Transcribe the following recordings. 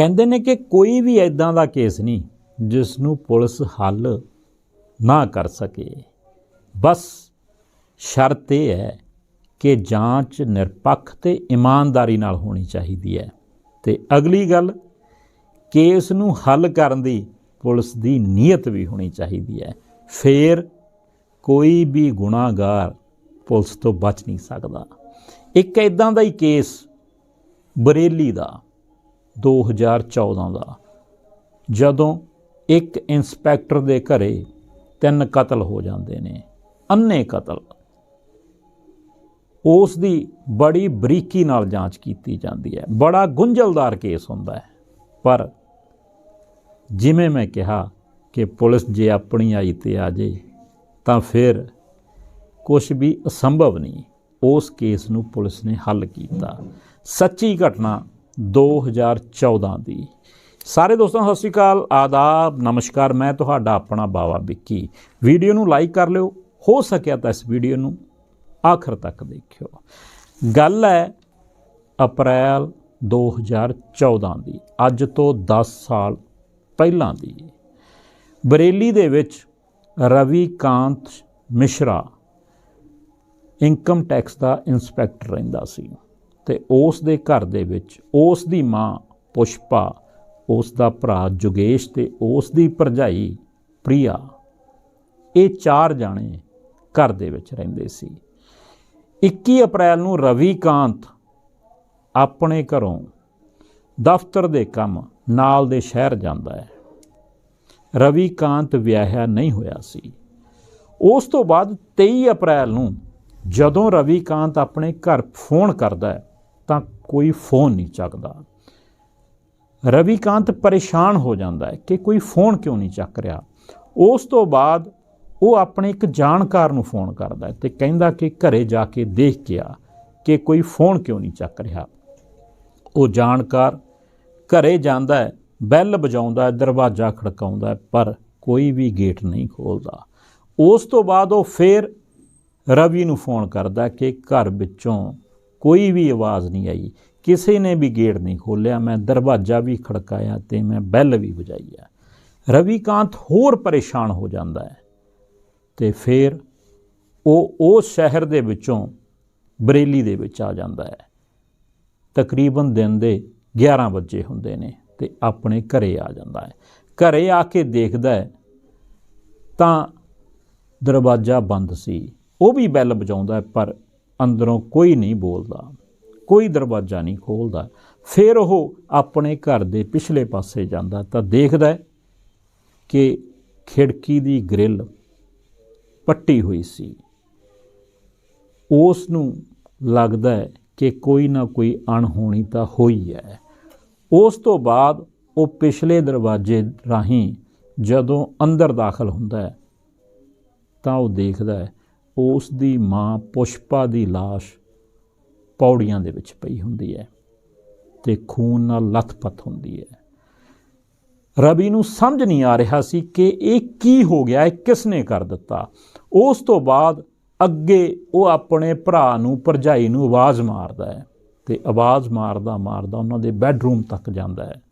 ਕਹਿੰਦੇ ਨੇ ਕਿ ਕੋਈ ਵੀ ਐਦਾਂ ਦਾ ਕੇਸ ਨਹੀਂ ਜਿਸ ਨੂੰ ਪੁਲਿਸ ਹੱਲ ਨਾ ਕਰ ਸਕੇ। ਬਸ ਸ਼ਰਤ ਇਹ ਹੈ ਕਿ ਜਾਂਚ ਨਿਰਪੱਖ ਤੇ ਇਮਾਨਦਾਰੀ ਨਾਲ ਹੋਣੀ ਚਾਹੀਦੀ ਹੈ। ਤੇ ਅਗਲੀ ਗੱਲ, ਕੇਸ ਨੂੰ ਹੱਲ ਕਰਨ ਦੀ ਪੁਲਿਸ ਦੀ ਨੀਅਤ ਵੀ ਹੋਣੀ ਚਾਹੀਦੀ ਹੈ। ਫੇਰ ਕੋਈ ਵੀ ਗੁਨਾਹਗਾਰ ਪੁਲਿਸ ਤੋਂ ਬਚ ਨਹੀਂ ਸਕਦਾ। ਇੱਕ ਇਦਾਂ ਦਾ ਹੀ ਕੇਸ ਬਰੇਲੀ ਦਾ 2014 ਦਾ। ਜਦੋਂ ਇੱਕ ਇੰਸਪੈਕਟਰ ਦੇ ਘਰੇ ਤਿੰਨ ਕਤਲ ਹੋ ਜਾਂਦੇ ਨੇ, ਅੰਨੇ ਕਤਲ। ਉਸ ਦੀ ਬੜੀ ਬਰੀਕੀ ਨਾਲ ਜਾਂਚ ਕੀਤੀ ਜਾਂਦੀ ਹੈ। ਬੜਾ ਗੁੰਝਲਦਾਰ ਕੇਸ ਹੁੰਦਾ ਹੈ। ਪਰ ਜਿਵੇਂ ਮੈਂ ਕਿਹਾ ਕਿ ਪੁਲਿਸ ਜੇ ਆਪਣੀ ਆਈ ਤੇ ਆ ਜੇ, ਤਾਂ ਫਿਰ ਕੁਝ ਵੀ ਅਸੰਭਵ ਨਹੀਂ। ਉਸ ਕੇਸ ਨੂੰ ਪੁਲਿਸ ਨੇ ਹੱਲ ਕੀਤਾ। ਸੱਚੀ ਘਟਨਾ 2014 ਦੀ। ਸਾਰੇ ਦੋਸਤਾਂ, ਸਤਿ ਸ਼੍ਰੀ ਅਕਾਲ, ਆਦਾਬ, ਨਮਸਕਾਰ। ਮੈਂ ਤੁਹਾਡਾ ਆਪਣਾ ਬਾਵਾ ਵਿੱਕੀ। ਵੀਡੀਓ ਨੂੰ ਲਾਈਕ ਕਰ ਲਿਓ। ਹੋ ਸਕਿਆ ਤਾਂ ਇਸ ਵੀਡੀਓ ਨੂੰ ਆਖਰ ਤੱਕ ਦੇਖਿਓ। ਗੱਲ ਹੈ ਅਪ੍ਰੈਲ 2014 ਦੀ। ਅੱਜ ਤੋਂ 10 ਸਾਲ ਪਹਿਲਾਂ ਦੀ। ਬਰੇਲੀ ਦੇ ਵਿੱਚ ਰਵੀ ਕਾਂਤ ਮਿਸ਼ਰਾ, ਇਨਕਮ ਟੈਕਸ ਦਾ ਇਨਸਪੈਕਟਰ ਰਹਿੰਦਾ ਸੀ। ਤੇ ਉਸ ਦੇ ਘਰ ਦੇ ਵਿੱਚ ਉਸ ਦੀ ਮਾਂ ਪੁਸ਼ਪਾ, ਉਸ ਦਾ ਭਰਾ ਜੁਗੇਸ਼ ਤੇ ਉਸ ਦੀ ਭਰਜਾਈ ਪ੍ਰਿਆ, ਇਹ ਚਾਰ ਜਾਣੇ ਘਰ ਦੇ ਵਿੱਚ ਰਹਿੰਦੇ ਸੀ। 21 ਅਪ੍ਰੈਲ ਨੂੰ ਰਵੀ ਕਾਂਤ ਆਪਣੇ ਘਰੋਂ ਦਫ਼ਤਰ ਦੇ ਕੰਮ ਨਾਲ ਦੇ ਸ਼ਹਿਰ ਜਾਂਦਾ ਹੈ। ਰਵੀ ਕਾਂਤ ਵਿਆਹਿਆ ਨਹੀਂ ਹੋਇਆ ਸੀ। ਉਸ ਤੋਂ ਬਾਅਦ 23 ਅਪ੍ਰੈਲ ਨੂੰ ਜਦੋਂ ਰਵੀ ਕਾਂਤ ਆਪਣੇ ਘਰ ਫੋਨ ਕਰਦਾ ਹੈ ਤਾਂ ਕੋਈ ਫੋਨ ਨਹੀਂ ਚੱਕਦਾ। ਰਵੀਕਾਂਤ ਪਰੇਸ਼ਾਨ ਹੋ ਜਾਂਦਾ ਹੈ ਕਿ ਕੋਈ ਫੋਨ ਕਿਉਂ ਨਹੀਂ ਚੱਕ ਰਿਹਾ। ਉਸ ਤੋਂ ਬਾਅਦ ਉਹ ਆਪਣੇ ਇੱਕ ਜਾਣਕਾਰ ਨੂੰ ਫੋਨ ਕਰਦਾ ਹੈ ਤੇ ਕਹਿੰਦਾ ਕਿ ਘਰੇ ਜਾ ਕੇ ਦੇਖ ਕੇ ਆ ਕਿ ਕੋਈ ਫੋਨ ਕਿਉਂ ਨਹੀਂ ਚੱਕ ਰਿਹਾ। ਉਹ ਜਾਣਕਾਰ ਘਰੇ ਜਾਂਦਾ ਹੈ, ਬੈਲ ਵਜਾਉਂਦਾ ਹੈ, ਦਰਵਾਜ਼ਾ ਖੜਕਾਉਂਦਾ ਹੈ, ਪਰ ਕੋਈ ਵੀ ਗੇਟ ਨਹੀਂ ਖੋਲਦਾ। ਉਸ ਤੋਂ ਬਾਅਦ ਉਹ ਫੇਰ ਰਵੀ ਨੂੰ ਫੋਨ ਕਰਦਾ ਕਿ ਘਰ ਵਿੱਚੋਂ ਕੋਈ ਵੀ ਆਵਾਜ਼ ਨਹੀਂ ਆਈ। ਕਿਸੇ ਨੇ ਵੀ ਗੇਟ ਨਹੀਂ ਖੋਲ੍ਹਿਆ। ਮੈਂ ਦਰਵਾਜ਼ਾ ਵੀ ਖੜਕਾਇਆ ਤੇ ਮੈਂ ਬੈਲ ਵੀ ਵਜਾਈ ਹੈ ਰਵੀਕਾਂਤ ਹੋਰ ਪਰੇਸ਼ਾਨ ਹੋ ਜਾਂਦਾ ਹੈ। ਤੇ ਫਿਰ ਉਹ ਉਸ ਸ਼ਹਿਰ ਦੇ ਵਿੱਚੋਂ ਬਰੇਲੀ ਦੇ ਵਿੱਚ ਆ ਜਾਂਦਾ ਹੈ। ਤਕਰੀਬਨ ਦਿਨ ਦੇ 11 ਵਜੇ ਹੁੰਦੇ ਨੇ ਤੇ ਆਪਣੇ ਘਰੇ ਆ ਜਾਂਦਾ ਹੈ। ਘਰੇ ਆ ਕੇ ਦੇਖਦਾ ਹੈ ਤਾਂ ਦਰਵਾਜ਼ਾ ਬੰਦ ਸੀ। ਉਹ ਵੀ ਬੈਲ ਵਜਾਉਂਦਾ ਪਰ ਅੰਦਰੋਂ ਕੋਈ ਨਹੀਂ ਬੋਲਦਾ, ਕੋਈ ਦਰਵਾਜ਼ਾ ਨਹੀਂ ਖੋਲਦਾ। ਫਿਰ ਉਹ ਆਪਣੇ ਘਰ ਦੇ ਪਿਛਲੇ ਪਾਸੇ ਜਾਂਦਾ, ਤਾਂ ਦੇਖਦਾ ਕਿ ਖਿੜਕੀ ਦੀ ਗ੍ਰਿਲ ਪੱਟੀ ਹੋਈ ਸੀ। ਉਸ ਨੂੰ ਲੱਗਦਾ ਹੈ ਕਿ ਕੋਈ ਨਾ ਕੋਈ ਅਣਹੋਣੀ ਤਾਂ ਹੋਈ ਹੈ। ਉਸ ਤੋਂ ਬਾਅਦ ਉਹ ਪਿਛਲੇ ਦਰਵਾਜ਼ੇ ਰਾਹੀਂ ਜਦੋਂ ਅੰਦਰ ਦਾਖਲ ਹੁੰਦਾ ਹੈ, ਤਾਂ ਉਹ ਦੇਖਦਾ ਹੈ ਉਸ ਦੀ ਮਾਂ ਪੁਸ਼ਪਾ ਦੀ লাশ ਪੌੜੀਆਂ ਦੇ ਵਿੱਚ ਪਈ ਹੁੰਦੀ ਹੈ ਤੇ ਖੂਨ ਨਾਲ ਲੱਥਪੱਥ ਹੁੰਦੀ ਹੈ। ਰਵੀ ਨੂੰ ਸਮਝ ਨਹੀਂ ਆ ਰਿਹਾ ਸੀ ਕਿ ਇਹ ਕੀ ਹੋ ਗਿਆ, ਇਹ ਕਿਸ ਨੇ ਕਰ ਦਿੱਤਾ। ਉਸ ਤੋਂ ਬਾਅਦ ਅੱਗੇ ਉਹ ਆਪਣੇ ਭਰਾ ਨੂੰ, ਭਰਜਾਈ ਨੂੰ ਆਵਾਜ਼ ਮਾਰਦਾ ਹੈ ਤੇ ਆਵਾਜ਼ ਮਾਰਦਾ ਮਾਰਦਾ ਉਹਨਾਂ ਦੇ ਬੈੱਡਰੂਮ ਤੱਕ ਜਾਂਦਾ ਹੈ।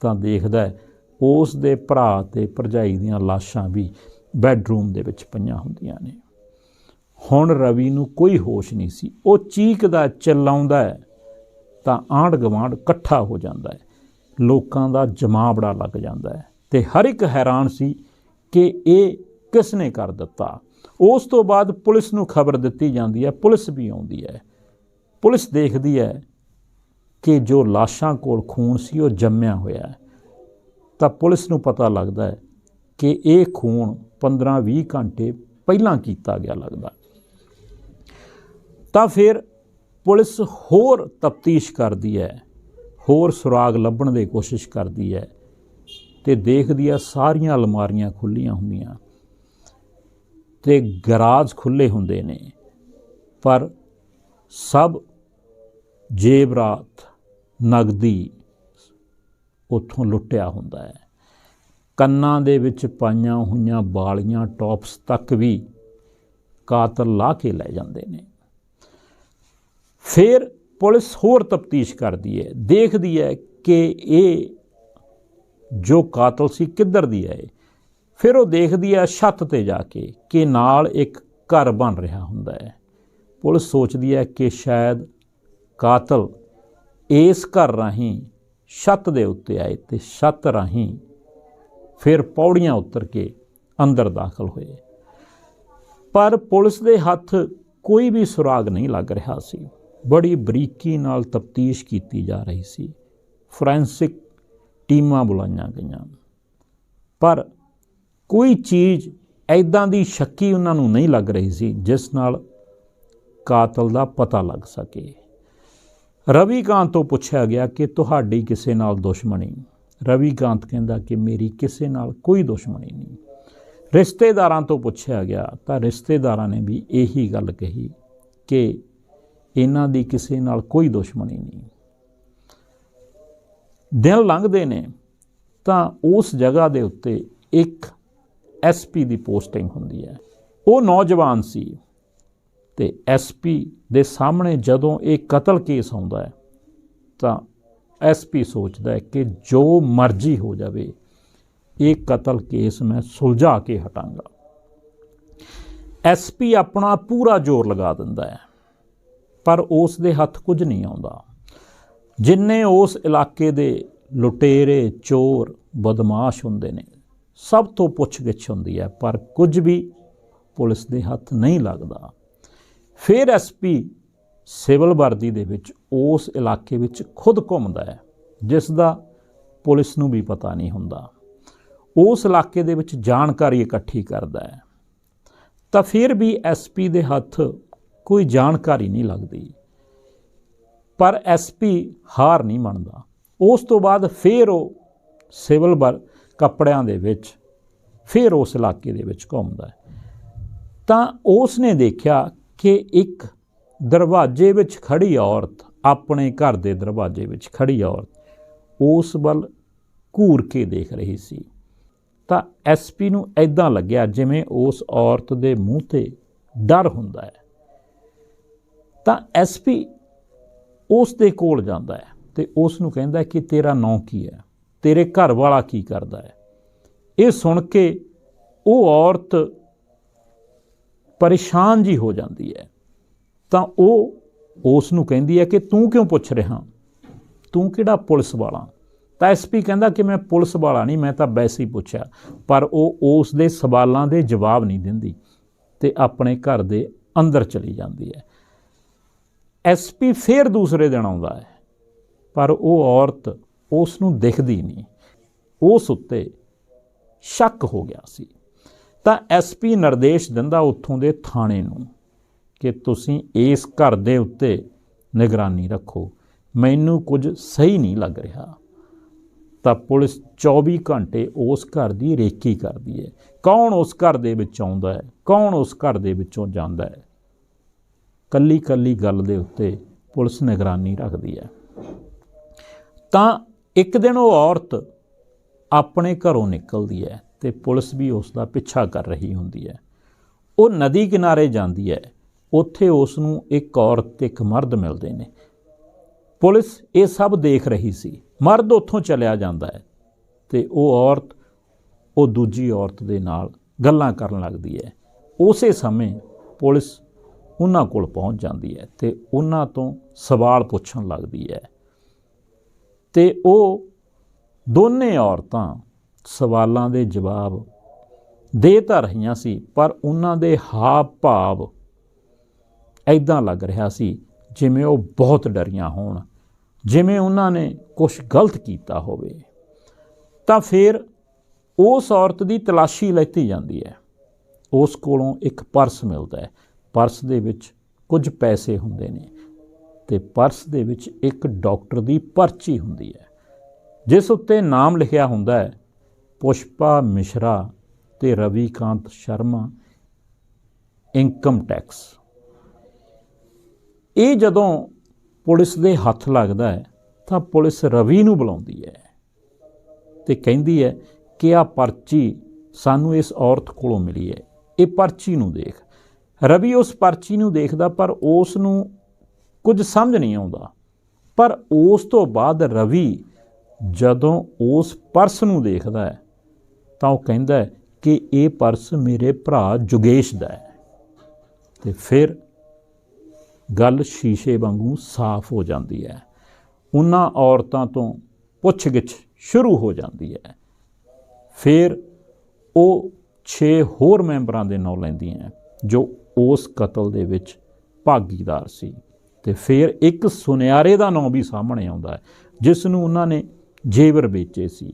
ਤਾਂ ਦੇਖਦਾ ਹੈ ਉਸ ਦੇ ਭਰਾ ਤੇ ਭਰਜਾਈ ਦੀਆਂ ਲਾਸ਼ਾਂ ਵੀ ਬੈੱਡਰੂਮ ਦੇ ਵਿੱਚ ਪਈਆਂ ਹੁੰਦੀਆਂ ਨੇ। ਹੁਣ ਰਵੀ ਨੂੰ ਕੋਈ ਹੋਸ਼ ਨਹੀਂ ਸੀ। ਉਹ ਚੀਕਦਾ ਚਿল্ਲਾਉਂਦਾ ਹੈ, ਤਾਂ ਆਂਢ ਗਵਾਂਢ ਇਕੱਠਾ ਹੋ ਜਾਂਦਾ ਹੈ। ਲੋਕਾਂ ਦਾ ਜਮਾਵੜਾ ਲੱਗ ਜਾਂਦਾ ਹੈ ਤੇ ਹਰ ਇੱਕ ਹੈਰਾਨ ਸੀ ਕਿ ਇਹ ਕਿਸ ਨੇ ਕਰ ਦਿੱਤਾ। ਉਸ ਤੋਂ ਬਾਅਦ ਪੁਲਿਸ ਨੂੰ ਖਬਰ ਦਿੱਤੀ ਜਾਂਦੀ ਹੈ, ਪੁਲਿਸ ਵੀ ਆਉਂਦੀ ਹੈ। ਪੁਲਿਸ ਦੇਖਦੀ ਹੈ ਕਿ ਜੋ ਲਾਸ਼ਾਂ ਕੋਲ ਖੂਨ ਸੀ, ਉਹ ਜੰਮਿਆ ਹੋਇਆ ਹੈ। ਤਾਂ ਪੁਲਿਸ ਨੂੰ ਪਤਾ ਲੱਗਦਾ ਹੈ ਕਿ ਇਹ ਖੂਨ 15-20 ਘੰਟੇ ਪਹਿਲਾਂ ਕੀਤਾ ਗਿਆ ਲੱਗਦਾ ਤਾਂ ਫਿਰ ਪੁਲਿਸ ਹੋਰ ਤਫਤੀਸ਼ ਕਰਦੀ ਹੈ, ਹੋਰ ਸੁਰਾਗ ਲੱਭਣ ਦੀ ਕੋਸ਼ਿਸ਼ ਕਰਦੀ ਹੈ ਤੇ ਦੇਖਦੀ ਹੈ ਸਾਰੀਆਂ ਅਲਮਾਰੀਆਂ ਖੁੱਲੀਆਂ ਹੁੰਦੀਆਂ ਤੇ ਗਰਾਜ ਖੁੱਲੇ ਹੁੰਦੇ ਨੇ, ਪਰ ਸਭ ਜੇਬਰਾਤ ਨਗਦੀ ਉੱਥੋਂ ਲੁੱਟਿਆ ਹੁੰਦਾ ਹੈ। ਕੰਨਾਂ ਦੇ ਵਿੱਚ ਪਾਈਆਂ ਹੋਈਆਂ ਬਾਲੀਆਂ, ਟੌਪਸ ਤੱਕ ਵੀ ਕਾਤਲ ਲਾ ਕੇ ਲੈ ਜਾਂਦੇ ਨੇ। ਫਿਰ ਪੁਲਿਸ ਹੋਰ ਤਫਤੀਸ਼ ਕਰਦੀ ਹੈ, ਦੇਖਦੀ ਹੈ ਕਿ ਇਹ ਜੋ ਕਾਤਲ ਸੀ ਕਿੱਧਰ ਦੀ ਹੈ ਫਿਰ ਉਹ ਦੇਖਦੀ ਹੈ ਛੱਤ ਤੇ ਜਾ ਕੇ ਕਿ ਨਾਲ ਇੱਕ ਘਰ ਬਣ ਰਿਹਾ ਹੁੰਦਾ ਹੈ। ਪੁਲਿਸ ਸੋਚਦੀ ਹੈ ਕਿ ਸ਼ਾਇਦ ਕਾਤਲ ਇਸ ਘਰ ਰਾਹੀਂ ਛੱਤ ਦੇ ਉੱਤੇ ਆਏ ਤੇ ਛੱਤ ਰਾਹੀਂ ਫਿਰ ਪੌੜੀਆਂ ਉਤਰ ਕੇ ਅੰਦਰ ਦਾਖਲ ਹੋਏ। ਪਰ ਪੁਲਿਸ ਦੇ ਹੱਥ ਕੋਈ ਵੀ ਸੁਰਾਗ ਨਹੀਂ ਲੱਗ ਰਿਹਾ ਸੀ। ਬੜੀ ਬਰੀਕੀ ਨਾਲ ਤਫਤੀਸ਼ ਕੀਤੀ ਜਾ ਰਹੀ ਸੀ। ਫੋਰੈਂਸਿਕ ਟੀਮਾਂ ਬੁਲਾਈਆਂ ਗਈਆਂ। ਪਰ ਕੋਈ ਚੀਜ਼ ਐਦਾਂ ਦੀ ਸ਼ੱਕੀ ਉਹਨਾਂ ਨੂੰ ਨਹੀਂ ਲੱਗ ਰਹੀ ਸੀ, ਜਿਸ ਨਾਲ ਕਾਤਲ ਦਾ ਪਤਾ ਲੱਗ ਸਕੇ। ਰਵੀ ਕਾਂਤ ਤੋਂ ਪੁੱਛਿਆ ਗਿਆ ਕਿ ਤੁਹਾਡੀ ਕਿਸੇ ਨਾਲ ਦੁਸ਼ਮਣੀ? ਰਵੀਕਾਂਤ ਕਹਿੰਦਾ ਕਿ ਮੇਰੀ ਕਿਸੇ ਨਾਲ ਕੋਈ ਦੁਸ਼ਮਣੀ ਨਹੀਂ। ਰਿਸ਼ਤੇਦਾਰਾਂ ਤੋਂ ਪੁੱਛਿਆ ਗਿਆ ਤਾਂ ਰਿਸ਼ਤੇਦਾਰਾਂ ਨੇ ਵੀ ਇਹੀ ਗੱਲ ਕਹੀ ਕਿ ਇਹਨਾਂ ਦੀ ਕਿਸੇ ਨਾਲ ਕੋਈ ਦੁਸ਼ਮਣੀ ਨਹੀਂ। ਦਿਨ ਲੰਘਦੇ ਨੇ, ਤਾਂ ਉਸ ਜਗ੍ਹਾ ਦੇ ਉੱਤੇ ਇੱਕ ਐਸਪੀ ਦੀ ਪੋਸਟਿੰਗ ਹੁੰਦੀ ਹੈ। ਉਹ ਨੌਜਵਾਨ ਸੀ ਤੇ ਐਸਪੀ ਦੇ ਸਾਹਮਣੇ ਜਦੋਂ ਇਹ ਕਤਲ ਕੇਸ ਆਉਂਦਾ ਹੈ, ਤਾਂ ਐਸਪੀ ਸੋਚਦਾ ਹੈ ਕਿ ਜੋ ਮਰਜ਼ੀ ਹੋ ਜਾਵੇ, ਇਹ ਕਤਲ ਕੇਸ ਮੈਂ ਸੁਲਝਾ ਕੇ ਹਟਾਂਗਾ। ਐਸਪੀ ਆਪਣਾ ਪੂਰਾ ਜ਼ੋਰ ਲਗਾ ਦਿੰਦਾ ਹੈ। ਪਰ ਉਸ ਦੇ ਹੱਥ ਕੁਝ ਨਹੀਂ ਆਉਂਦਾ। ਜਿੰਨੇ ਉਸ ਇਲਾਕੇ ਦੇ ਲੁਟੇਰੇ, ਚੋਰ, ਬਦਮਾਸ਼ ਹੁੰਦੇ ਨੇ, ਸਭ ਤੋਂ ਪੁੱਛਗਿੱਛ ਹੁੰਦੀ ਹੈ, ਪਰ ਕੁਝ ਵੀ ਪੁਲਿਸ ਦੇ ਹੱਥ ਨਹੀਂ ਲੱਗਦਾ। ਫਿਰ ਐਸਪੀ ਸਿਵਲ ਵਰਦੀ ਦੇ ਵਿੱਚ ਉਸ ਇਲਾਕੇ ਵਿੱਚ ਖੁਦ ਘੁੰਮਦਾ ਹੈ, ਜਿਸ ਦਾ ਪੁਲਿਸ ਨੂੰ ਵੀ ਪਤਾ ਨਹੀਂ ਹੁੰਦਾ। ਉਸ ਇਲਾਕੇ ਦੇ ਵਿੱਚ ਜਾਣਕਾਰੀ ਇਕੱਠੀ ਕਰਦਾ ਹੈ। ਤਾਂ ਫਿਰ ਵੀ ਐਸਪੀ ਦੇ ਹੱਥ ਕੋਈ ਜਾਣਕਾਰੀ ਨਹੀਂ ਲੱਗਦੀ। ਪਰ ਐਸਪੀ ਹਾਰ ਨਹੀਂ ਮੰਨਦਾ। ਉਸ ਤੋਂ ਬਾਅਦ ਫਿਰ ਉਹ ਸਿਵਲ ਬਰ ਕੱਪੜਿਆਂ ਦੇ ਵਿੱਚ, ਫਿਰ ਉਸ ਇਲਾਕੇ ਦੇ ਵਿੱਚ ਘੁੰਮਦਾ ਹੈ। ਤਾਂ ਉਸ ਨੇ ਦੇਖਿਆ ਕਿ ਇੱਕ ਦਰਵਾਜ਼ੇ ਵਿੱਚ ਖੜੀ ਔਰਤ, ਆਪਣੇ ਘਰ ਦੇ ਦਰਵਾਜ਼ੇ ਵਿੱਚ ਖੜੀ ਔਰਤ, ਉਸ ਵੱਲ ਘੂਰ ਕੇ ਦੇਖ ਰਹੀ ਸੀ। ਤਾਂ ਐਸਪੀ ਨੂੰ ਐਦਾਂ ਲੱਗਿਆ ਜਿਵੇਂ ਉਸ ਔਰਤ ਦੇ ਮੂੰਹ ਤੇ ਡਰ ਹੁੰਦਾ ਹੈ। ਤਾਂ ਐਸਪੀ ਉਸ ਦੇ ਕੋਲ ਜਾਂਦਾ ਹੈ ਤੇ ਉਸ ਨੂੰ ਕਹਿੰਦਾ ਕਿ ਤੇਰਾ ਨਾਂ ਕੀ ਹੈ? ਤੇਰੇ ਘਰ ਵਾਲਾ ਕੀ ਕਰਦਾ ਹੈ? ਇਹ ਸੁਣ ਕੇ ਉਹ ਔਰਤ ਪਰੇਸ਼ਾਨ ਜੀ ਹੋ ਜਾਂਦੀ ਹੈ। ਤਾਂ ਉਹ ਉਸ ਨੂੰ ਕਹਿੰਦੀ ਹੈ ਕਿ ਤੂੰ ਕਿਉਂ ਪੁੱਛ ਰਿਹਾ? ਤੂੰ ਕਿਹੜਾ ਪੁਲਿਸ ਵਾਲਾ? ਤਾਂ ਐਸਪੀ ਕਹਿੰਦਾ ਕਿ ਮੈਂ ਪੁਲਿਸ ਵਾਲਾ ਨਹੀਂ, ਮੈਂ ਤਾਂ ਵੈਸੇ ਹੀ ਪੁੱਛਿਆ। ਪਰ ਉਹ ਉਸ ਦੇ ਸਵਾਲਾਂ ਦੇ ਜਵਾਬ ਨਹੀਂ ਦਿੰਦੀ ਤੇ ਆਪਣੇ ਘਰ ਦੇ ਅੰਦਰ ਚਲੀ ਜਾਂਦੀ ਹੈ। ਐਸਪੀ ਫੇਰ ਦੂਸਰੇ ਦਿਨ ਆਉਂਦਾ ਹੈ। ਪਰ ਉਹ ਔਰਤ ਉਸ ਨੂੰ ਦਿਖਦੀ ਨਹੀਂ। ਉਸ ਉੱਤੇ ਸ਼ੱਕ ਹੋ ਗਿਆ ਸੀ। ਤਾਂ ਐਸਪੀ ਨਿਰਦੇਸ਼ ਦਿੰਦਾ ਉੱਥੋਂ ਦੇ ਥਾਣੇ ਨੂੰ ਕਿ ਤੁਸੀਂ ਇਸ ਘਰ ਦੇ ਉੱਤੇ ਨਿਗਰਾਨੀ ਰੱਖੋ। ਮੈਨੂੰ ਕੁਝ ਸਹੀ ਨਹੀਂ ਲੱਗ ਰਿਹਾ। ਤਾਂ ਪੁਲਿਸ 24 ਘੰਟੇ ਉਸ ਘਰ ਦੀ ਰੇਕੀ ਕਰਦੀ ਹੈ। ਕੌਣ ਉਸ ਘਰ ਦੇ ਵਿੱਚ ਆਉਂਦਾ ਹੈ? ਕੌਣ ਉਸ ਘਰ ਦੇ ਵਿੱਚੋਂ ਜਾਂਦਾ ਹੈ? ਕੱਲੀ ਕੱਲੀ ਗੱਲ ਦੇ ਉੱਤੇ ਪੁਲਿਸ ਨਿਗਰਾਨੀ ਰੱਖਦੀ ਹੈ। ਤਾਂ ਇੱਕ ਦਿਨ ਉਹ ਔਰਤ ਆਪਣੇ ਘਰੋਂ ਨਿਕਲਦੀ ਹੈ ਤੇ ਪੁਲਿਸ ਵੀ ਉਸ ਦਾ ਪਿੱਛਾ ਕਰ ਰਹੀ ਹੁੰਦੀ ਹੈ। ਉਹ ਨਦੀ ਕਿਨਾਰੇ ਜਾਂਦੀ ਹੈ। ਉੱਥੇ ਉਸ ਨੂੰ ਇੱਕ ਔਰਤ ਤੇ ਇੱਕ ਮਰਦ ਮਿਲਦੇ ਨੇ। ਪੁਲਿਸ ਇਹ ਸਭ ਦੇਖ ਰਹੀ ਸੀ। ਮਰਦ ਉੱਥੋਂ ਚਲਿਆ ਜਾਂਦਾ ਹੈ ਤੇ ਉਹ ਔਰਤ, ਉਹ ਦੂਜੀ ਔਰਤ ਦੇ ਨਾਲ ਗੱਲਾਂ ਕਰਨ ਲੱਗਦੀ ਹੈ। ਉਸੇ ਸਮੇਂ ਪੁਲਿਸ ਉਹਨਾਂ ਕੋਲ ਪਹੁੰਚ ਜਾਂਦੀ ਹੈ ਤੇ ਉਹਨਾਂ ਤੋਂ ਸਵਾਲ ਪੁੱਛਣ ਲੱਗਦੀ ਹੈ। ਤੇ ਉਹ ਦੋਨੇ ਔਰਤਾਂ ਸਵਾਲਾਂ ਦੇ ਜਵਾਬ ਦੇ ਤਾਂ ਰਹੀਆਂ ਸੀ, ਪਰ ਉਹਨਾਂ ਦੇ ਹਾਵ ਭਾਵ ਐਦਾਂ ਲੱਗ ਰਿਹਾ ਸੀ ਜਿਵੇਂ ਉਹ ਬਹੁਤ ਡਰੀਆਂ ਹੋਣ, ਜਿਵੇਂ ਉਹਨਾਂ ਨੇ ਕੁਝ ਗਲਤ ਕੀਤਾ ਹੋਵੇ। ਤਾਂ ਫਿਰ ਉਸ ਔਰਤ ਦੀ ਤਲਾਸ਼ੀ ਲੈਤੀ ਜਾਂਦੀ ਹੈ। ਉਸ ਕੋਲੋਂ ਇੱਕ ਪਰਸ ਮਿਲਦਾ ਹੈ। ਪਰਸ ਦੇ ਵਿੱਚ ਕੁਝ ਪੈਸੇ ਹੁੰਦੇ ਨੇ ਤੇ ਪਰਸ ਦੇ ਵਿੱਚ ਇੱਕ ਡਾਕਟਰ ਦੀ ਪਰਚੀ ਹੁੰਦੀ ਹੈ, ਜਿਸ ਉੱਤੇ ਨਾਮ ਲਿਖਿਆ ਹੁੰਦਾ ਹੈ, ਪੁਸ਼ਪਾ ਮਿਸ਼ਰਾ ਤੇ ਰਵੀਕਾਂਤ ਸ਼ਰਮਾ, ਇਨਕਮ ਟੈਕਸ। ਇਹ ਜਦੋਂ ਪੁਲਿਸ ਦੇ ਹੱਥ ਲੱਗਦਾ ਹੈ, ਤਾਂ ਪੁਲਿਸ ਰਵੀ ਨੂੰ ਬੁਲਾਉਂਦੀ ਹੈ ਤੇ ਕਹਿੰਦੀ ਹੈ ਕਿ ਆ ਪਰਚੀ ਸਾਨੂੰ ਇਸ ਔਰਤ ਕੋਲੋਂ ਮਿਲੀ ਹੈ, ਇਹ ਪਰਚੀ ਨੂੰ ਦੇਖ। ਰਵੀ ਉਸ ਪਰਚੀ ਨੂੰ ਦੇਖਦਾ, ਪਰ ਉਸ ਨੂੰ ਕੁਝ ਸਮਝ ਨਹੀਂ ਆਉਂਦਾ। ਪਰ ਉਸ ਤੋਂ ਬਾਅਦ ਰਵੀ ਜਦੋਂ ਉਸ ਪਰਸ ਨੂੰ ਦੇਖਦਾ ਹੈ, ਤਾਂ ਉਹ ਕਹਿੰਦਾ ਹੈ ਕਿ ਇਹ ਪਰਸ ਮੇਰੇ ਭਰਾ ਜੁਗੇਸ਼ ਦਾ ਹੈ। ਤੇ ਫਿਰ ਗੱਲ ਸ਼ੀਸ਼ੇ ਵਾਂਗੂ ਸਾਫ਼ ਹੋ ਜਾਂਦੀ ਹੈ। ਉਹਨਾਂ ਔਰਤਾਂ ਤੋਂ ਪੁੱਛਗਿੱਛ ਸ਼ੁਰੂ ਹੋ ਜਾਂਦੀ ਹੈ। ਫਿਰ ਉਹ 6 ਹੋਰ ਮੈਂਬਰਾਂ ਦੇ ਨਾਂ ਲੈਂਦੀਆਂ ਜੋ ਉਸ ਕਤਲ ਦੇ ਵਿੱਚ ਭਾਗੀਦਾਰ ਸੀ। ਤੇ ਫਿਰ ਇੱਕ ਸੁਨਿਆਰੇ ਦਾ ਨਾਂ ਵੀ ਸਾਹਮਣੇ ਆਉਂਦਾ ਹੈ ਜਿਸ ਨੂੰ ਉਹਨਾਂ ਨੇ ਜੇਵਰ ਵੇਚੇ ਸੀ।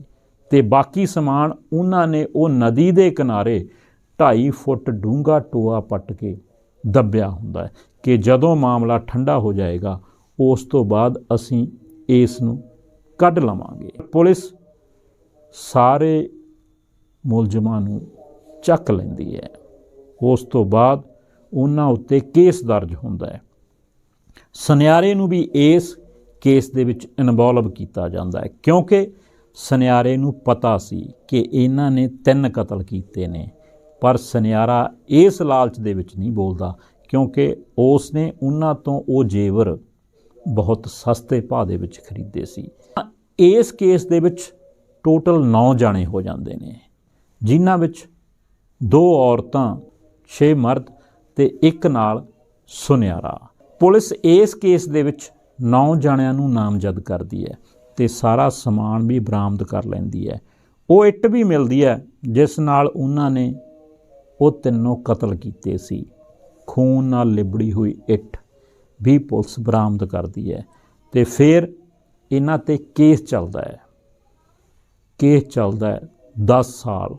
ਤੇ ਬਾਕੀ ਸਮਾਨ ਉਹਨਾਂ ਨੇ ਉਹ ਨਦੀ ਦੇ ਕਿਨਾਰੇ 2.5 ਫੁੱਟ ਡੂੰਘਾ ਟੋਆ ਪੱਟ ਕੇ ਦੱਬਿਆ ਹੁੰਦਾ ਹੈ ਕਿ ਜਦੋਂ ਮਾਮਲਾ ਠੰਡਾ ਹੋ ਜਾਏਗਾ, ਉਸ ਤੋਂ ਬਾਅਦ ਅਸੀਂ ਇਸ ਨੂੰ ਕੱਢ ਲਵਾਂਗੇ। ਪੁਲਿਸ ਸਾਰੇ ਮੁਲਜ਼ਮਾਂ ਨੂੰ ਚੱਕ ਲੈਂਦੀ ਹੈ। ਉਸ ਤੋਂ ਬਾਅਦ ਉਹਨਾਂ ਉੱਤੇ ਕੇਸ ਦਰਜ ਹੁੰਦਾ ਹੈ। ਸੁਨਿਆਰੇ ਨੂੰ ਵੀ ਇਸ ਕੇਸ ਦੇ ਵਿੱਚ ਇਨਵੋਲਵ ਕੀਤਾ ਜਾਂਦਾ ਹੈ, ਕਿਉਂਕਿ ਸੁਨਿਆਰੇ ਨੂੰ ਪਤਾ ਸੀ ਕਿ ਇਹਨਾਂ ਨੇ ਤਿੰਨ ਕਤਲ ਕੀਤੇ ਨੇ, ਪਰ ਸੁਨਿਆਰਾ ਇਸ ਲਾਲਚ ਦੇ ਵਿੱਚ ਨਹੀਂ ਬੋਲਦਾ, ਕਿਉਂਕਿ ਉਸ ਨੇ ਉਹਨਾਂ ਤੋਂ ਉਹ ਜੇਵਰ ਬਹੁਤ ਸਸਤੇ ਭਾਅ ਦੇ ਵਿੱਚ ਖਰੀਦੇ ਸੀ। ਇਸ ਕੇਸ ਦੇ ਵਿੱਚ ਟੋਟਲ 9 ਜਾਣੇ ਹੋ ਜਾਂਦੇ ਨੇ, ਜਿਨ੍ਹਾਂ ਵਿੱਚ ਦੋ ਔਰਤਾਂ 6 ਮਰਦ ਤੇ ਇੱਕ ਨਾਲ ਸੁਨਿਆਰਾ ਪੁਲਿਸ ਇਸ ਕੇਸ ਦੇ ਵਿੱਚ 9 ਜਾਣਿਆਂ ਨੂੰ ਨਾਮਜ਼ਦ ਕਰਦੀ ਹੈ ਤੇ ਸਾਰਾ ਸਮਾਨ ਵੀ ਬਰਾਮਦ ਕਰ ਲੈਂਦੀ ਹੈ। ਉਹ ਇੱਟ ਵੀ ਮਿਲਦੀ ਹੈ, ਜਿਸ ਨਾਲ ਉਹਨਾਂ ਨੇ ਉਹ ਤਿੰਨੋਂ ਕਤਲ ਕੀਤੇ ਸੀ। ਖੂਨ ਨਾਲ ਲਿਬੜੀ ਹੋਈ ਇੱਟ ਵੀ ਪੁਲਿਸ ਬਰਾਮਦ ਕਰਦੀ ਹੈ ਤੇ ਫਿਰ ਇਹਨਾਂ ਤੇ ਕੇਸ ਚੱਲਦਾ ਹੈ। ਕੇਸ ਚੱਲਦਾ ਹੈ 10 ਸਾਲ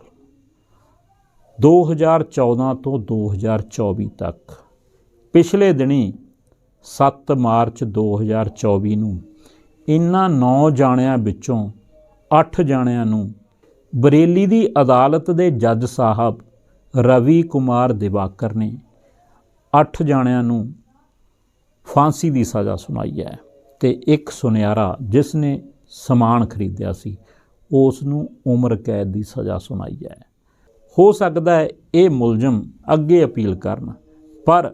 2014 ਤੋਂ 2024 ਤੱਕ। ਪਿਛਲੇ ਦਿਨੀ 7 ਮਾਰਚ 2024 ਨੂੰ ਇਨ੍ਹਾਂ 9 ਜਾਣਿਆਂ ਵਿੱਚੋਂ 8 ਜਾਣਿਆਂ ਨੂੰ ਬਰੇਲੀ ਦੀ ਅਦਾਲਤ ਦੇ ਜੱਜ ਸਾਹਿਬ ਰਵੀ ਕੁਮਾਰ ਦਿਵਾਕਰ ਨੇ 8 ਜਾਣਿਆਂ ਨੂੰ ਫਾਂਸੀ ਦੀ ਸਜ਼ਾ ਸੁਣਾਈ ਹੈ ਤੇ ਇੱਕ ਸੁਨਿਆਰਾ ਜਿਸ ਨੇ ਸਮਾਨ ਖਰੀਦਿਆ ਸੀ, ਉਸ ਨੂੰ ਉਮਰ ਕੈਦ ਦੀ ਸਜ਼ਾ ਸੁਣਾਈ ਹੈ। ਹੋ ਸਕਦਾ ਹੈ ਇਹ ਮੁਲਜ਼ਮ ਅੱਗੇ ਅਪੀਲ ਕਰਨ। ਪਰ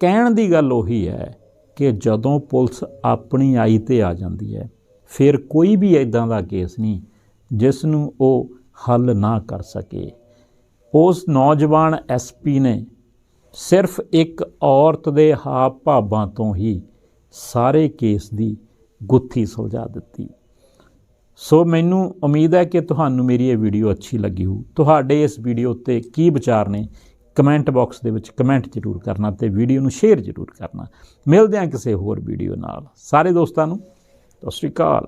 ਕਹਿਣ ਦੀ ਗੱਲ ਉਹੀ ਹੈ ਕਿ ਜਦੋਂ ਪੁਲਿਸ ਆਪਣੀ ਆਈ ਤੇ ਆ ਜਾਂਦੀ ਹੈ, ਫਿਰ ਕੋਈ ਵੀ ਇਦਾਂ ਦਾ ਕੇਸ ਨਹੀਂ ਜਿਸ ਨੂੰ ਉਹ ਹੱਲ ਨਾ ਕਰ ਸਕੇ। ਉਸ ਨੌਜਵਾਨ ਐਸਪੀ ਨੇ ਸਿਰਫ ਇੱਕ ਔਰਤ ਦੇ ਹਾਵ ਭਾਵਾਂ ਤੋਂ ਹੀ ਸਾਰੇ ਕੇਸ ਦੀ ਗੁੱਥੀ ਸੁਲਝਾ ਦਿੱਤੀ। ਸੋ ਮੈਨੂੰ ਉਮੀਦ ਹੈ ਕਿ ਤੁਹਾਨੂੰ ਮੇਰੀ ਇਹ ਵੀਡੀਓ ਅੱਛੀ ਲੱਗੀ ਹੋ ਤੁਹਾਡੇ ਇਸ ਵੀਡੀਓ ਉੱਤੇ ਕੀ ਵਿਚਾਰ ਨੇ, ਕਮੈਂਟ ਬਾਕਸ ਦੇ ਵਿੱਚ ਕਮੈਂਟ ਜ਼ਰੂਰ ਕਰਨਾ ਤੇ ਵੀਡੀਓ ਨੂੰ ਸ਼ੇਅਰ ਜ਼ਰੂਰ ਕਰਨਾ। ਮਿਲਦੇ ਹਾਂ ਕਿਸੇ ਹੋਰ ਵੀਡੀਓ ਨਾਲ। ਸਾਰੇ ਦੋਸਤਾਂ ਨੂੰ, ਸਤਿ ਸ਼੍ਰੀ ਅਕਾਲ।